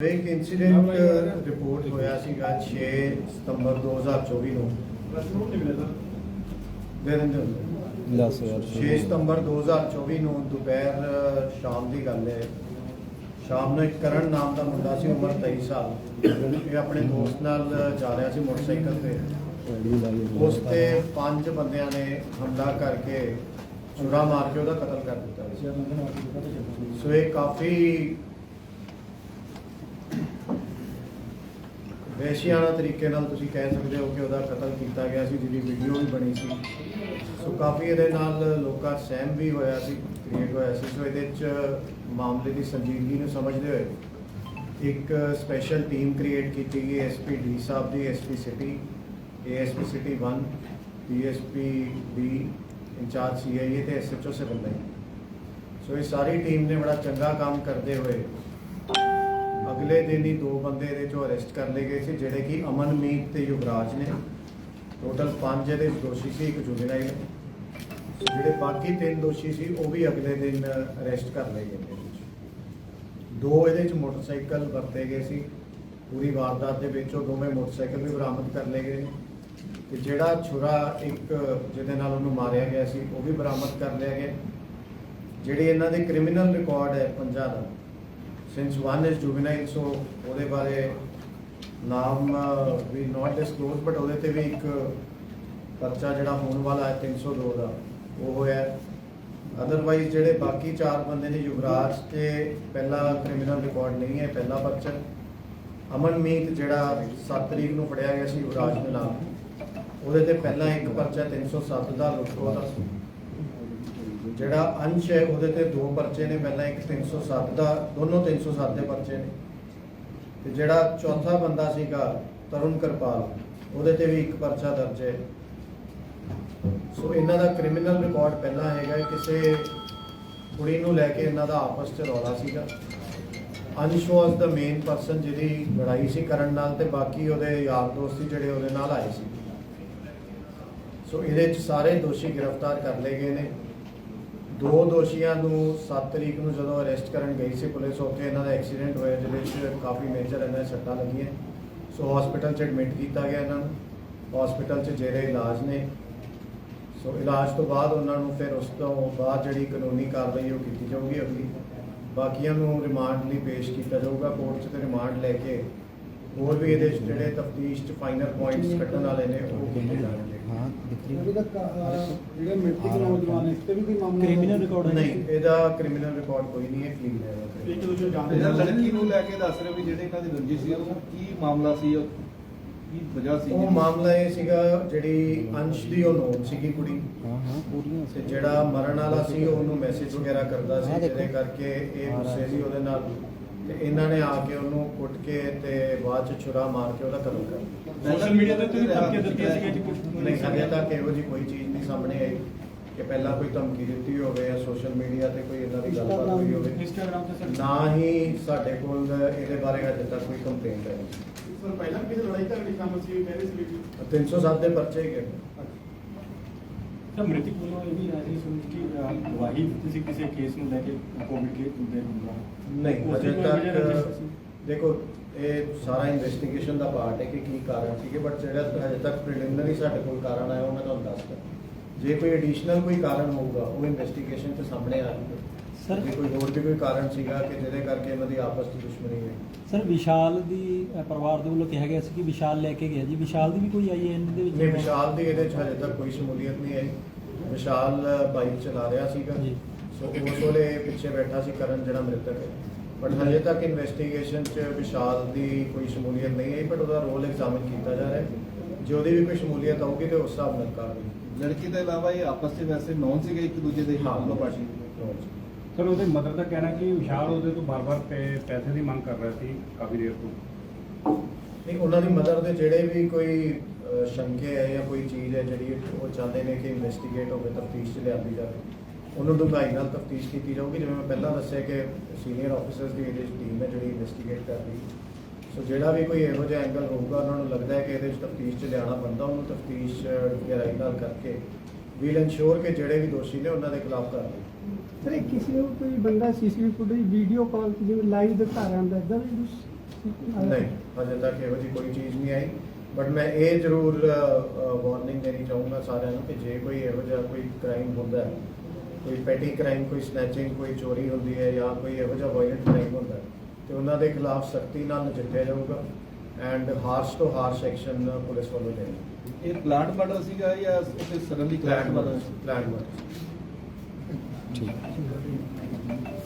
ਇੱਕ incident report ਹੋਇਆ ਸੀਗਾ 6 ਸਤੰਬਰ 2024 ਨੂੰ। ਦੇ ਦਿੰਦੇ ਹੁੰਦੇ 10 ਯਾਰ 6 ਸਤੰਬਰ 2024 ਨੂੰ ਦੁਪਹਿਰ ਸ਼ਾਮ ਦੀ ਗੱਲ ਹੈ। ਸ਼ਾਮ ਨੂੰ ਇੱਕ ਕਰਨ ਨਾਮ ਦਾ ਮੁੰਡਾ ਸੀ ਉਮਰ 23 ਸਾਲ। ਇਹ ਆਪਣੇ ਦੋਸਤ ਨਾਲ ਜਾ ਰਿਹਾ ਸੀ ਮੋਟਰਸਾਈਕਲ ਤੇ। ਉਸ ਤੇ ਪੰਜ ਬੰਦਿਆਂ ਨੇ ਹਮਲਾ ਕਰਕੇ ਛੁਰਾ ਮਾਰ ਕੇ ਉਹਦਾ ਕਤਲ ਕਰ ਦਿੱਤਾ। ਸੀ ਸੋ ਇਹ ਕਾਫੀ ਵੈਸ਼ਿਆਨਾ ਤਰੀਕੇ ਨਾਲ ਤੁਸੀਂ ਕਹਿ ਸਕਦੇ ਹੋ ਕਿ ਉਹਦਾ ਕਤਲ ਕੀਤਾ ਗਿਆ ਸੀ, ਜਿਹਦੀ ਵੀਡੀਓ ਵੀ ਬਣੀ ਸੀ। ਸੋ ਕਾਫੀ ਇਹਦੇ ਨਾਲ ਲੋਕਾਂ ਸਹਿਮ ਵੀ ਹੋਇਆ ਸੀ ਕ੍ਰੀਏਟ ਹੋਇਆ ਸੀ। ਸੋ ਇਹਦੇ ਚ ਮਾਮਲੇ ਦੀ ਸੰਜੀਦਗੀ ਨੂੰ ਸਮਝਦੇ ਹੋਏ ਇੱਕ ਸਪੈਸ਼ਲ ਟੀਮ ਕ੍ਰੀਏਟ ਕੀਤੀ ਗਈ ਐਸਪੀ ਡੀ ਸਾਹਿਬ ਦੀ SP city ASP city 1 DSP D incharge CIA ਤੇ ਐਸਐਚਓ ਸੇ ਬੰਦਾ ਸੋ ਇਹ ਸਾਰੀ ਟੀਮ ਨੇ ਬੜਾ ਚੰਗਾ ਕੰਮ ਕਰਦੇ ਹੋਏ ਅਗਲੇ ਦਿਨ ਹੀ ਦੋ ਬੰਦੇ ਇਹਦੇ ਚੋਂ ਅਰੈਸਟ ਕਰ ਲਏ ਗਏ ਸੀ, ਜਿਹੜੇ ਕਿ ਅਮਨਮੀਤ ਤੇ ਯੁਵਰਾਜ ਨੇ। ਟੋਟਲ ਪੰਜ ਇਹਦੇ ਦੋਸ਼ੀ ਸੀ, ਇੱਕ ਜੁਗਨਾਈਲ ਜਿਹੜੇ ਬਾਕੀ ਤਿੰਨ ਦੋਸ਼ੀ ਸੀ, ਉਹ ਵੀ ਅਗਲੇ ਦਿਨ ਅਰੈਸਟ ਕਰ ਲਏ ਗਏ ਨੇ। ਦੋ ਇਹਦੇ ਚ ਮੋਟਰਸਾਈਕਲ ਵਰਤੇ ਗਏ ਸੀ। ਪੂਰੀ ਵਾਰਦਾਤ ਦੇ ਵਿੱਚ ਉਹ ਦੋਵੇਂ ਮੋਟਰਸਾਈਕਲ ਵੀ ਬਰਾਮਦ ਕਰ ਲਏ ਗਏ ਨੇ। ਤੇ ਜਿਹੜਾ ਛੁਰਾ ਇੱਕ, ਜਿਹਦੇ ਨਾਲ ਉਹਨੂੰ ਮਾਰਿਆ ਗਿਆ ਸੀ, ਉਹ ਵੀ ਬਰਾਮਦ ਕਰ ਲਿਆ ਗਿਆ। ਜਿਹੜੇ ਇਹਨਾਂ ਦੇ ਕ੍ਰਿਮੀਨਲ ਰਿਕਾਰਡ ਹੈ ਪੰਜਾਂ ਦਾ since one is juvenile so ਉਹਦੇ ਬਾਰੇ ਨਾਮ ਵੀ ਨਾਟ ਡਿਸਕਲੋਜ਼ ਬਟ ਉਹਦੇ ਤੇ ਵੀ ਇੱਕ ਪਰਚਾ ਜਿਹੜਾ ਹੋਣ ਵਾਲਾ ਹੈ 302 ਦਾ ਉਹ ਹੋਇਆ ਅਦਰਵਾਈਜ਼ ਜਿਹੜੇ ਬਾਕੀ ਚਾਰ ਬੰਦੇ ਨੇ, ਯੁਵਰਾਜ ਤੇ ਪਹਿਲਾ ਕ੍ਰਿਮੀਨਲ ਰਿਕਾਰਡ ਨਹੀਂ ਹੈ, ਪਹਿਲਾ ਪਰਚਾ। ਅਮਨਮੀਤ ਜਿਹੜਾ 7 ਤਰੀਕ ਨੂੰ ਫੜਿਆ ਗਿਆ ਸੀ ਯੁਵਰਾਜ ਦੇ ਨਾਲ ਉਹਦੇ ਤੇ ਪਹਿਲਾਂ ਇੱਕ ਪਰਚਾ 307 ਦਾ ਲੁੱਟਖੋ ਦਾ। ਸੀ ਜਿਹੜਾ ਅੰਸ਼ ਹੈ ਉਹਦੇ ਤੇ ਦੋ ਪਰਚੇ ਨੇ, ਪਹਿਲਾਂ ਇੱਕ 307 ਦਾ, ਦੋਨੋਂ 307 ਦੇ ਪਰਚੇ ਨੇ। ਤੇ ਜਿਹੜਾ ਚੌਥਾ ਬੰਦਾ ਸੀਗਾ, ਤਰੁਣ ਕਿਰਪਾਲ, ਉਹਦੇ ਤੇ ਵੀ ਇੱਕ ਪਰਚਾ ਦਰਜ ਹੈ। ਸੋ ਇਹਨਾਂ ਦਾ ਕ੍ਰਿਮੀਨਲ ਰਿਕਾਰਡ ਪਹਿਲਾਂ ਹੈਗਾ ਕਿਸੇ ਕੁੜੀ ਨੂੰ ਲੈ ਕੇ ਇਹਨਾਂ ਦਾ ਆਪਸ ਚ ਰੌਲਾ ਸੀਗਾ। ਅੰਸ਼ ਵਾਸ ਦਾ ਮੇਨ ਪਰਸਨ ਜਿਹਦੀ ਲੜਾਈ ਸੀ ਕਰਨ ਨਾਲ ਤੇ ਬਾਕੀ ਉਹਦੇ ਯਾਰ ਦੋਸਤ ਸੀ ਜਿਹੜੇ ਉਹਦੇ ਨਾਲ ਆਏ ਸੀ। ਸੋ ਇਹਦੇ ਚ ਸਾਰੇ ਦੋਸ਼ੀ ਗ੍ਰਿਫਤਾਰ ਕਰ ਲਏ ਗਏ ਨੇ। ਦੋ ਦੋਸ਼ੀਆਂ ਨੂੰ 7 ਤਰੀਕ ਨੂੰ ਜਦੋਂ ਅਰੈਸਟ ਕਰਨ ਗਈ ਸੀ ਪੁਲਿਸ, ਉੱਥੇ ਇਹਨਾਂ ਦਾ ਐਕਸੀਡੈਂਟ ਹੋਇਆ ਜਿਹਦੇ ਵਿੱਚ ਕਾਫੀ ਮੇਜਰ ਇਹਨਾਂ ਦੇ ਸੱਟਾਂ ਲੱਗੀਆਂ। ਸੋ ਹਸਪੀਟਲ 'ਚ ਐਡਮਿਟ ਕੀਤਾ ਗਿਆ ਇਹਨਾਂ ਨੂੰ। ਹਸਪੀਟਲ 'ਚ ਜਿਹੜੇ ਇਲਾਜ ਨੇ। ਸੋ ਇਲਾਜ ਤੋਂ ਬਾਅਦ ਉਹਨਾਂ ਨੂੰ ਫਿਰ ਉਸ ਤੋਂ ਬਾਅਦ ਜਿਹੜੀ ਕਾਨੂੰਨੀ ਕਾਰਵਾਈ ਉਹ ਕੀਤੀ ਜਾਊਗੀ ਅਗਲੀ। ਬਾਕੀਆਂ ਨੂੰ ਰਿਮਾਂਡ ਲਈ ਪੇਸ਼ ਕੀਤਾ ਜਾਊਗਾ। ਕੋਰਟ 'ਚ ਤੇ ਰਿਮਾਂਡ ਲੈ ਕੇ ਹੋਰ ਵੀ ਇਹਦੇ 'ਚ ਜਿਹੜੇ ਤਫਤੀਸ਼ 'ਚ ਫਾਈਨਲ ਪੁਆਇੰਟਸ ਕੱਢਣ ਵਾਲੇ ਨੇ ਉਹ ਕੀਤੇ ਜਾਣਗੇ ਹਾਂ ਅਭੀ ਤੱਕ ਜਿਹੜੇ ਮ੍ਰਿਤਕ ਨੌਜਵਾਨ ਨੇ ਇਸ ਤੇ ਵੀ ਕੋਈ ਮਾਮਲਾ record ਹੈ? ਨਹੀਂ ਇਹਦਾ ਕ੍ਰਿਮੀਨਲ ਰਿਕਾਰਡ ਕੋਈ ਨਹੀਂ ਹੈ ਕਲੀਨ ਹੈ। ਜਿਹੜਾ ਲੜਕੀ ਨੂੰ ਲੈ ਕੇ ਦੱਸ ਰਹੇ ਵੀ ਜਿਹੜੇ ਇਹਨਾਂ ਦੀ ਰੰਜਿਸ਼ ਸੀ ਉਹ ਕੀ ਮਾਮਲਾ ਸੀ ਉਹ ਕੀ ਵਜ੍ਹਾ ਸੀ? ਉਹ ਮਾਮਲਾ ਇਹ ਸੀਗਾ ਜਿਹੜੀ ਅੰਸ਼ ਦੀ ਉਹ ਨੋਨ ਸੀਗੀ ਕੁੜੀ। ਹਾਂ ਹਾਂ। ਪੂਰੀਆਂ ਤੇ ਜਿਹੜਾ ਮਰਨ ਵਾਲਾ ਸੀ ਉਹ ਉਹਨੂੰ ਮੈਸੇਜ ਵਗੈਰਾ ਕਰਦਾ ਸੀ। ਜਿਹਦੇ ਕਰਕੇ ਇਹ ਗੁੱਸੇ ਸੀ ਉਹਦੇ ਨਾਲ। ਤੇ ਇਹਨਾਂ ਨੇ ਆ ਕੇ ਉਹਨੂੰ ਕੁੱਟ ਕੇ ਤੇ ਬਾਅਦ ਚ ਛੁਰਾ ਮਾਰ ਕੇ ਉਹਦਾ ਕਤਲ ਕਰ ਦਿੱਤਾ। ਸੋਸ਼ਲ ਮੀਡੀਆ ਤੇ ਤੁਸੀਂ ਧਮਕੀਆਂ ਦਿੱਤੀਆਂ ਸੀਗੀਆਂ ਜੀ ਕੁਝ ਨਹੀਂ ਹਜੇ ਤੱਕ ਇਹੋ ਜੀ ਕੋਈ ਚੀਜ਼ ਨਹੀਂ ਸਾਹਮਣੇ ਆਈ ਕਿ ਪਹਿਲਾਂ ਕੋਈ ਧਮਕੀ ਦਿੱਤੀ ਹੋਵੇ ਜਾਂ ਸੋਸ਼ਲ ਮੀਡੀਆ ਤੇ ਕੋਈ ਇਦਾਂ ਦੀ ਗੱਲਬਾਤ ਹੋਈ ਹੋਵੇ। ਇੰਸਟਾਗ੍ਰਾਮ ਤੇ ਸਰ। ਨਾ ਹੀ ਸਾਡੇ ਕੋਲ ਇਹਦੇ ਬਾਰੇ ਹਜੇ ਤੱਕ ਕੋਈ ਕੰਪਲੇਂਟ ਹੈ ਸਰ ਪਹਿਲਾਂ ਵੀ ਕਿਸੇ ਲੜਾਈ ਝਗੜੇ ਸ਼ਾਮਲ ਸੀ ਸੀ। ਵੀ 307 ਦੇ ਪਰਚੇ ਹੀ ਗਏ। ਸਰ ਮ੍ਰਿਤਕ ਵੱਲੋਂ ਇਹ ਵੀ ਰਾਜੀ ਸੁਣ ਕਿ ਅਹ, ਗਵਾਹੀ ਦਿੱਤੀ ਸੀ ਕਿਸੇ ਕੇਸ ਨੂੰ ਲੈ ਕੇ ਕੋਵਿਡ ਕੇ ਦੇ ਹੁੰਦਾ ਨਹੀਂ ਉਸ ਅਜੇ ਦੀ ਕੋਈ ਵਜ੍ਹਾ ਰੰਜਿਸ਼ ਤੱਕ ਸੀ? ਦੇਖੋ ਇਹ ਸਾਰਾ ਇਨਵੈਸਟੀਗੇਸ਼ਨ ਦਾ ਪਾਰਟ ਹੈ ਕਿ ਕੀ ਕਾਰਨ ਸੀਗੇ ਬਟ ਜਿਹੜਾ ਹਜੇ ਤੱਕ ਪ੍ਰੀਲਿਮਿਨਰੀ ਸਾਡੇ ਕੋਲ ਕਾਰਨ ਆਇਆ ਉਹ ਮੈਂ ਤੁਹਾਨੂੰ ਦੱਸਦਾ। ਜੇ ਕੋਈ ਐਡੀਸ਼ਨਲ ਕੋਈ ਕਾਰਨ ਹੋਊਗਾ ਉਹ ਇਨਵੈਸਟੀਗੇਸ਼ਨ 'ਚ ਸਾਹਮਣੇ ਆ ਜਾਊਗਾ। ਜੇ ਕੋਈ ਹੋਰ ਵੀ ਕੋਈ ਕਾਰਨ ਸੀਗਾ ਕਿ ਜਿਹਦੇ ਕਰਕੇ ਇਹਨਾਂ ਦੀ ਆਪਸ 'ਚ ਦੁਸ਼ਮਣੀ ਹੈ ਸਰ ਵਿਸ਼ਾਲ ਦੀ ਅ, ਪਰਿਵਾਰ ਦੇ ਵੱਲੋਂ ਕਿਹਾ ਗਿਆ ਸੀ ਕਿ ਵਿਸ਼ਾਲ ਲੈ ਕੇ ਗਿਆ ਜੀ। ਵਿਸ਼ਾਲ ਦੀ ਵੀ ਕੋਈ ਆਈ ਹੈ ਇਹਨਾਂ ਦੇ ਵਿੱਚ? ਨਹੀਂ ਵਿਸ਼ਾਲ ਦੀ ਇਹਦੇ 'ਚ ਹਜੇ ਤੱਕ ਕੋਈ ਸ਼ਮੂਲੀਅਤ ਨਹੀਂ ਆਈ। ਵਿਸ਼ਾਲ ਬਾਈਕ ਚਲਾ ਰਿਹਾ ਸੀਗਾ। ਜੀ। ਸੋ ਉਸ ਵੇਲੇ ਪਿੱਛੇ ਬੈਠਾ ਸੀ ਕਰਨ ਜਿਹੜਾ ਮ੍ਰਿਤਕ ਹੈ। ਬਟ ਹਜੇ ਤੱਕ ਇਨਵੈਸਟੀਗੇਸ਼ਨ 'ਚ ਵਿਸ਼ਾਲ ਦੀ ਕੋਈ ਸ਼ਮੂਲੀਅਤ ਨਹੀਂ ਆਈ ਬਟ ਉਹਦਾ ਰੋਲ ਐਗਜ਼ਾਮਿਨ ਕੀਤਾ ਜਾ ਰਿਹਾ ਹੈ। ਜੇ ਉਹਦੀ ਵੀ ਕੋਈ ਸ਼ਮੂਲੀਅਤ ਆਊਗੀ ਤੇ ਉਸ ਹਿਸਾਬ ਨਾਲ ਕਾਰਵਾਈ। ਲੜਕੀ ਤੋਂ ਇਲਾਵਾ ਇਹ ਆਪਸ ਵਿੱਚ ਵੈਸੇ ਨੌਨ ਸੀਗੇ ਇੱਕ ਦੂਜੇ ਦੇ ਹਾਂ ਦੋਨੋਂ ਪਾਰਟੀ ਸਰ ਉਹਦੇ ਮਦਰ ਦਾ ਕਹਿਣਾ ਕਿ ਵਿਸ਼ਾਲ ਉਹਦੇ ਤੋਂ ਬਾਰ-ਬਾਰ ਪੈਸੇ ਦੀ ਮੰਗ ਕਰ ਰਿਹਾ ਸੀ ਕਾਫੀ ਦੇਰ ਤੋਂ। ਨਹੀਂ, ਉਹਨਾਂ ਦੀ ਮਦਰ ਦੇ ਜਿਹੜੇ ਵੀ ਕੋਈ ਸ਼ੰਕੇ ਹੈ ਜਾਂ ਕੋਈ ਚੀਜ਼ ਹੈ ਜਿਹੜੀ ਉਹ ਚਾਹੁੰਦੇ ਨੇ ਕਿ ਇਨਵੈਸਟੀਗੇਟ ਹੋਵੇ, ਤਫਤੀਸ਼ 'ਚ ਲਿਆਂਦੀ ਜਾਵੇ, ਉਹਨੂੰ ਡੂੰਘਾਈ ਨਾਲ ਤਫਤੀਸ਼ ਕੀਤੀ ਜਾਊਗੀ। ਜਿਵੇਂ ਮੈਂ ਪਹਿਲਾਂ ਦੱਸਿਆ ਕਿ ਸੀਨੀਅਰ ਆਫੀਸਰਸ ਦੀ ਇਹਦੇ ਟੀਮ ਹੈ ਜਿਹੜੀ ਇਨਵੈਸਟੀਗੇਟ ਕਰ ਰਹੀ। ਹੈ ਸੋ ਜਿਹੜਾ ਵੀ ਕੋਈ ਇਹੋ ਜਿਹਾ ਐਂਗਲ ਹੋਊਗਾ, ਉਹਨਾਂ ਨੂੰ ਲੱਗਦਾ ਹੈ ਕਿ ਇਹਦੇ 'ਚ ਤਫਤੀਸ਼ 'ਚ ਲਿਆਉਣਾ ਬੰਦਾ ਉਹਨੂੰ ਤਫਤੀਸ਼ ਗਹਿਰਾਈ ਨਾਲ ਕਰਕੇ ਵੀਲ ਇਨਸ਼ੋਰ ਕਿ ਜਿਹੜੇ ਵੀ ਦੋਸ਼ੀ ਨੇ ਉਹਨਾਂ ਦੇ ਖਿਲਾਫ ਕਾਰਵਾਈ ਸਰ ਇਹ ਕਿਸੇ ਨੂੰ ਕੋਈ ਬੰਦਾ ਸੀਸੀਟੀਵੀ ਫੁਟੇਜ ਵੀਡੀਓ ਕਾਲ ਜਿਵੇਂ ਲਾਈਵ ਦਿਖਾ ਰਿਹਾ ਹੁੰਦਾ ਇਦਾਂ ਵੀ ਨਹੀਂ ਹਜੇ ਤੱਕ ਇਹੋ ਜਿਹੀ ਕੋਈ ਚੀਜ਼ ਨਹੀਂ ਆਈ। ਬਟ ਮੈਂ ਇਹ ਜ਼ਰੂਰ ਵਾਰਨਿੰਗ ਦੇਣੀ ਚਾਹੂੰਗਾ ਸਾਰਿਆਂ ਨੂੰ ਕਿ ਜੇ ਕੋਈ ਇਹੋ ਜਿਹਾ ਕੋਈ ਕ੍ਰਾਈਮ ਹੁੰਦਾ ਹੈ ਕੋਈ ਪੈਟੀ ਕ੍ਰਾਈਮ ਕੋਈ ਸਨੈਚਿੰਗ ਕੋਈ ਚੋਰੀ ਹੁੰਦੀ ਹੈ ਜਾਂ ਕੋਈ ਇਹੋ ਜਿਹਾ ਵਾਇਲੈਂਟ ਕ੍ਰਾਈਮ ਹੁੰਦਾ ਤੇ ਉਹਨਾਂ ਦੇ ਖਿਲਾਫ ਸਖਤੀ ਨਾਲ ਨਜਿੱਠਿਆ ਜਾਊਗਾ। ਐਂਡ ਹਾਰਸ਼ ਤੋਂ ਹਾਰਸ਼ ਐਕਸ਼ਨ ਪੁਲਿਸ ਵੱਲੋਂ ਲੈਣਾ ਇਹ ਪਲਾਂਟ ਮਰਡਰ ਸੀਗਾ ਜਾਂ ਉੱਥੇ suddenly plan crash murder plan